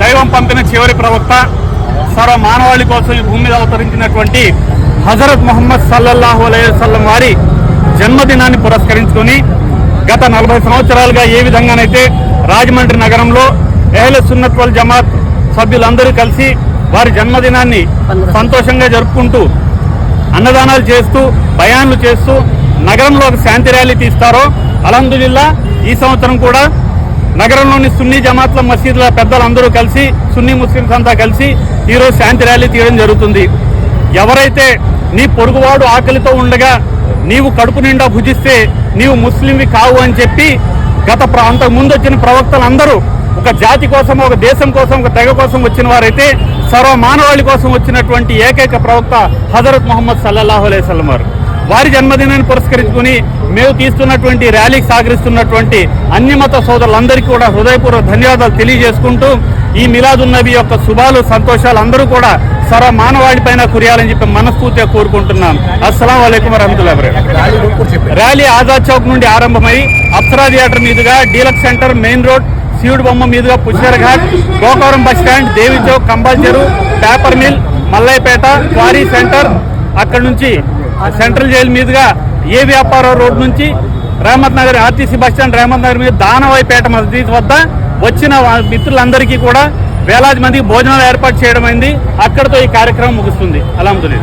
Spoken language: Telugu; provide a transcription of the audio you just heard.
దైవం పంపిన చివరి ప్రవక్త సర్వ మానవాళి కోసం ఈ భూమి మీద అవతరించినటువంటి హజరత్ ముహమ్మద్ సల్లల్లాహు అలైవల్లం వారి జన్మదినాన్ని పురస్కరించుకొని గత నలభై సంవత్సరాలుగా ఏ విధంగానైతే రాజమండ్రి నగరంలో ఎహ్ల సున్నత్ వల్ జమాత్ సభ్యులందరూ కలిసి వారి జన్మదినాన్ని సంతోషంగా జరుపుకుంటూ అన్నదానాలు చేస్తూ బయాన్లు చేస్తూ నగరంలో ఒక శాంతి ర్యాలీ తీస్తారో అల్హమ్దులిల్లా ఈ సంవత్సరం కూడా నగరంలోని సున్నీ జమాత్ల మసీదుల పెద్దలందరూ కలిసి సున్నీ ముస్లింస్ అంతా కలిసి ఈరోజు శాంతి ర్యాలీ తీయడం జరుగుతుంది. ఎవరైతే నీ పొరుగువాడు ఆకలితో ఉండగా నీవు కడుపు నిండా భుజిస్తే నీవు ముస్లింవి కావు అని చెప్పి గత ప్ర- అంతకు ముందు వచ్చిన ప్రవక్తలందరూ ఒక జాతి కోసం ఒక దేశం కోసం ఒక తెగ కోసం వచ్చిన వారైతే సర్వ మానవాళి కోసం వచ్చినటువంటి ఏకైక ప్రవక్త హజరత్ మొహమ్మద్ సల్లల్లాహు అలైవల్ వారు వారి జన్మదినాన్ని పురస్కరించుకుని మేము తీస్తున్నటువంటి ర్యాలీకి సాగరిస్తున్నటువంటి అన్యమత సోదరులందరికీ కూడా హృదయపూర్వక ధన్యవాదాలు తెలియజేసుకుంటూ ఈ మిలాదున్నవి యొక్క శుభాలు సంతోషాలు అందరూ కూడా సర్వ మానవాళి పైన కురియాలని చెప్పి మనస్ఫూర్తిగా కోరుకుంటున్నాం. అస్సలం వలైకుం వరహమతుల్లా ర్యాలీ ఆజాద్ చౌక్ నుండి ఆరంభమై అప్సరా థియేటర్ మీదుగా డీలక్స్ సెంటర్ మెయిన్ రోడ్ శివుడు బొమ్మ మీదుగా Pushkar Ghat Gokavaram bus stand Devi Chowk Kambal Cheruvu paper mill Mallayyapeta quarry centre అక్కడ నుంచి సెంట్రల్ జైలు మీదుగా ఏ వ్యాపారం రోడ్ నుంచి Rahmat Nagar RTC bus stand Rahmat Nagar మీద దానవాయిపేట మసీద్ వద్ద వచ్చిన మిత్రులందరికీ కూడా వేలాది మందికి భోజనాలు ఏర్పాటు చేయడం అయింది. అక్కడితో ఈ కార్యక్రమం ముగుస్తుంది. అల్హమ్దుల్లా